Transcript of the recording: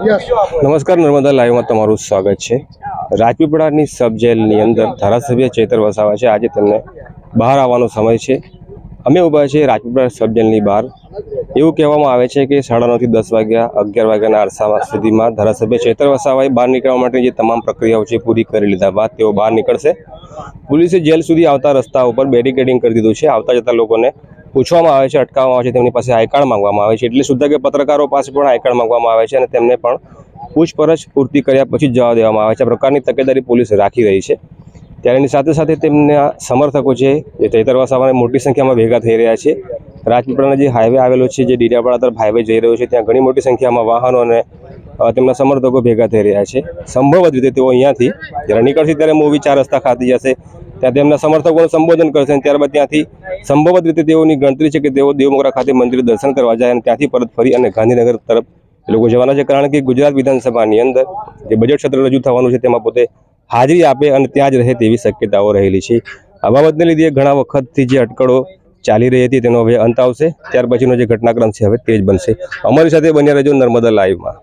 નમસ્કાર, નર્મદા લાઈવમાં તમારું સ્વાગત છે. રાજપીપળાની સબ જેલની અંદર ધારાસભ્ય ચેતર વસાવા છે. આજે તેમને બહાર આવવાનો સમય છે. અમે ઊભા છીએ રાજપીપળા સબ જેલની બહાર. એવું કહેવામાં આવે છે કે સાડા નવથી દસ વાગ્યા, અગિયાર વાગ્યાના અરસામાં સુધીમાં ધારાસભ્ય ચેતર વસાવાએ બહાર નીકળવા માટે જે તમામ પ્રક્રિયાઓ છે પૂરી કરી લીધા બાદ તેઓ બહાર નીકળશે. પોલીસે જેલ સુધી આવતા રસ્તા ઉપર બેરિકેડિંગ કરી દીધું છે. આવતા જતા લોકોને પૂછવામાં આવે છે, અટકાવવામાં આવે છે, તેમની પાસે આયકાર્ડ માંગવામાં આવે છે. એટલે સુદ્ધા કે પત્રકારો પાસે પણ આયકાર્ડ માંગવામાં આવે છે અને તેમને પણ પૂછપરછ પૂર્તિ કર્યા પછી જ જવા દેવામાં આવે છે. આ પ્રકારની તકેદારી પોલીસ રાખી રહી છે. ત્યારે એની સાથે સાથે તેમના સમર્થકો છે, જે ચૈતર વસાવાને મોટી સંખ્યામાં ભેગા થઈ રહ્યા છે. રાજપીપળાના જે હાઈવે આવેલો છે, જે ડીડિયાપાડા તરફ હાઈવે જઈ રહ્યો છે, ત્યાં ઘણી મોટી સંખ્યામાં વાહનો અને તેમના સમર્થકો ભેગા થઈ રહ્યા છે. સંભવત રીતે તેઓ અહીંયાથી જ્યારે નીકળશે ત્યારે મૂવી ચાર રસ્તા ખાતી જશે. ત્યાં તેમના સમર્થકોનું સંબોધન કરશે અને ત્યારબાદ ત્યાંથી સંભવત રીતે તેઓની ગણતરી છે કે તેઓ દેવમોગરા ખાતે મંદિર દર્શન કરવા જાય અને ત્યાંથી પરત ફરી અને ગાંધીનગર તરફ લોકો જવાના છે. કારણ કે ગુજરાત વિધાનસભાની અંદર જે બજેટ સત્ર રજૂ થવાનું છે તેમાં પોતે હાજરી આપે અને ત્યાં જ રહે તેવી શક્યતાઓ રહેલી છે. આ બાબતને લીધે ઘણા વખતથી જે અટકળો ચાલી રહી હતી તેનો હવે અંત આવશે. ત્યાર પછીનો જે ઘટનાક્રમ છે હવે તે જ બનશે. અમારી સાથે બન્યા રહેજો નર્મદા લાઈવમાં